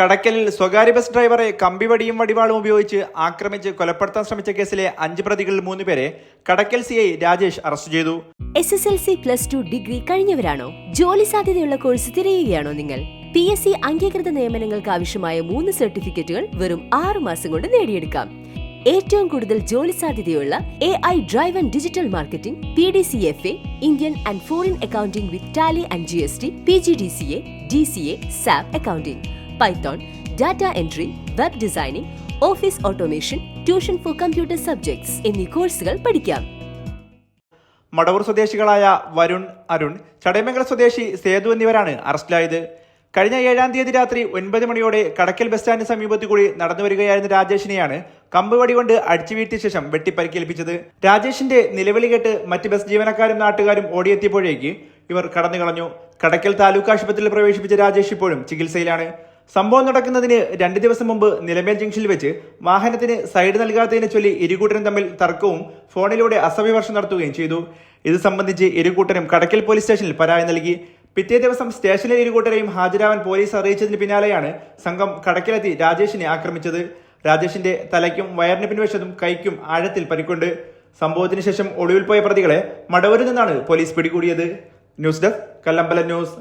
കടക്കലിൽ സ്വകാര്യ ബസ് ഡ്രൈവറെ കമ്പിവടിയും വടിവാളും ഉപയോഗിച്ച് ആക്രമിച്ച് കൊലപ്പെടുത്താൻ ശ്രമിച്ച കേസിലെ അഞ്ച് പ്രതികളിൽ മൂന്നുപേരെ Kadakkal C I Rajesh arrest ചെയ്തു. S S L C plus two degree കഴിഞ്ഞവരാണോ? ജോലി സാധ്യതയുള്ള കോഴ്സ് തിരയുകയാണോ നിങ്ങൾ? പി എസ് സി അംഗീകൃത നിയമനങ്ങൾക്ക് ആവശ്യമായ മൂന്ന് സർട്ടിഫിക്കറ്റുകൾ വെറും ആറു മാസം കൊണ്ട് നേടിയെടുക്കാം. ഏറ്റവും കൂടുതൽ ജോലി സാധ്യതയുള്ള A I drive and digital marketing P D C F A Indian and foreign accounting with Tally and G S T P G D C A D C A SAP accounting Python data entry web designing office automation tuition for computer subjects എന്നീ കോഴ്സുകൾ പഠിക്കാം. മടവൂർ സ്വദേശികളായ വരുൺ അരുൺ ചടയമംഗലം സ്വദേശി സേതു എന്നിവരാണ് അറസ്റ്റിലായത്. കഴിഞ്ഞ ഏഴാം തീയതി രാത്രി ഒൻപത് മണിയോടെ കടക്കൽ ബസ് സ്റ്റാൻഡിന് സമീപത്തു കൂടി നടന്നു വരികയായിരുന്ന രാജേഷിനെയാണ് കമ്പുവടി കൊണ്ട് അടിച്ചു വീഴ്ത്തിയ ശേഷം വെട്ടിപ്പരിക്കേൽപ്പിച്ചത്. രാജേഷിന്റെ നിലവിളി കേട്ട് മറ്റ് ബസ് ജീവനക്കാരും നാട്ടുകാരും ഓടിയെത്തിയപ്പോഴേക്ക് ഇവർ കടന്നു കളഞ്ഞു കടക്കൽ താലൂക്ക് ആശുപത്രിയിൽ പ്രവേശിപ്പിച്ച രാജേഷ് ഇപ്പോഴും ചികിത്സയിലാണ്. സംഭവം നടക്കുന്നതിന് രണ്ട് ദിവസം മുമ്പ് നിലമേൽ ജംഗ്ഷനിൽ വെച്ച് വാഹനത്തിന് സൈഡ് നൽകാത്തതിനെ ചൊല്ലി ഇരുകൂട്ടരും തമ്മിൽ തർക്കവും ഫോണിലൂടെ അസഭ്യവർഷം നടത്തുകയും ചെയ്തു. ഇത് സംബന്ധിച്ച് ഇരുകൂട്ടരും കടക്കൽ പോലീസ് സ്റ്റേഷനിൽ പരാതി നൽകി. പിറ്റേ ദിവസം സ്റ്റേഷനിലെ ഇരുകൂട്ടരെയും ഹാജരാവാൻ പോലീസ് അറിയിച്ചതിന് പിന്നാലെയാണ് സംഘം കടക്കിലെത്തി രാജേഷിനെ ആക്രമിച്ചത്. രാജേഷിന്റെ തലയ്ക്കും വയറിന് പിൻവശത്തും കൈക്കും ആഴത്തിൽ പരിക്കുണ്ട്. സംഭവത്തിന് ശേഷം ഒളിവിൽ പോയ പ്രതികളെ മടവൂരിൽ നിന്നാണ് പോലീസ് പിടികൂടിയത്. News desk Kallambala news.